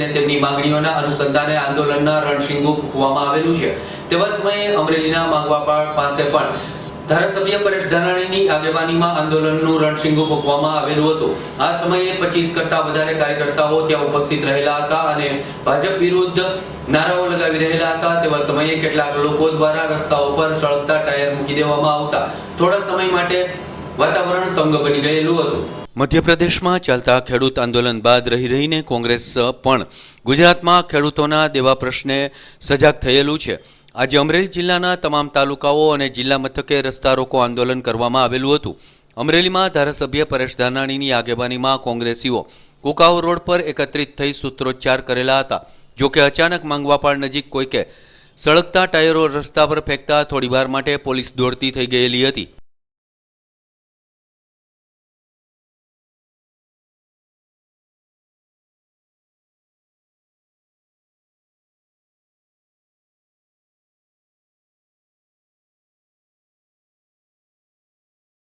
અને તેમની માંગણીઓના અનુસંધાને આંદોલનના રણશીંગો ફૂંકવામાં આવેલું છે. તેવા સમયે અમરેલીના માંગવાપાડ પાસે પણ ધારાસભ્ય પરેશ ધાનાણીની આગેવાનીમાં આંદોલનનું રણશીંગો ફૂંકવામાં આવેલું હતું. આ સમયે પચીસ કરતા વધારે કાર્યકર્તાઓ ત્યાં ઉપસ્થિત રહેલા હતા અને ભાજપ વિરુદ્ધ નારાઓ લગાવી રહેલા હતા. તેવા સમયે કેટલાક લોકો દ્વારા રસ્તાઓ પર સળગતા ટાયર મૂકી દેવામાં આવતા. થોડા સમય માટે વાતાવરણ તંગ બની ગયેલું હતું. મધ્યપ્રદેશમાં ચાલતા ખેડૂત આંદોલન બાદ રહી રહીને કોંગ્રેસ પણ ગુજરાતમાં ખેડૂતોના દેવા પ્રશ્ને સજાગ થયેલું છે. આજે અમરેલી જિલ્લાના તમામ તાલુકાઓ અને જિલ્લા મથકે રસ્તા રોકો આંદોલન કરવામાં આવેલું હતું. અમરેલીમાં ધારાસભ્ય પરેશ ધાનાણીની આગેવાનીમાં કોંગ્રેસીઓ કુકાવ રોડ પર એકત્રિત થઈ સૂત્રોચ્ચાર કરેલા હતા. જો કે અચાનક માંગવાપાળ નજીક કોઈકે સળગતા ટાયરો રસ્તા પર ફેંકતા થોડીવાર માટે પોલીસ દોડતી થઈ ગયેલી હતી.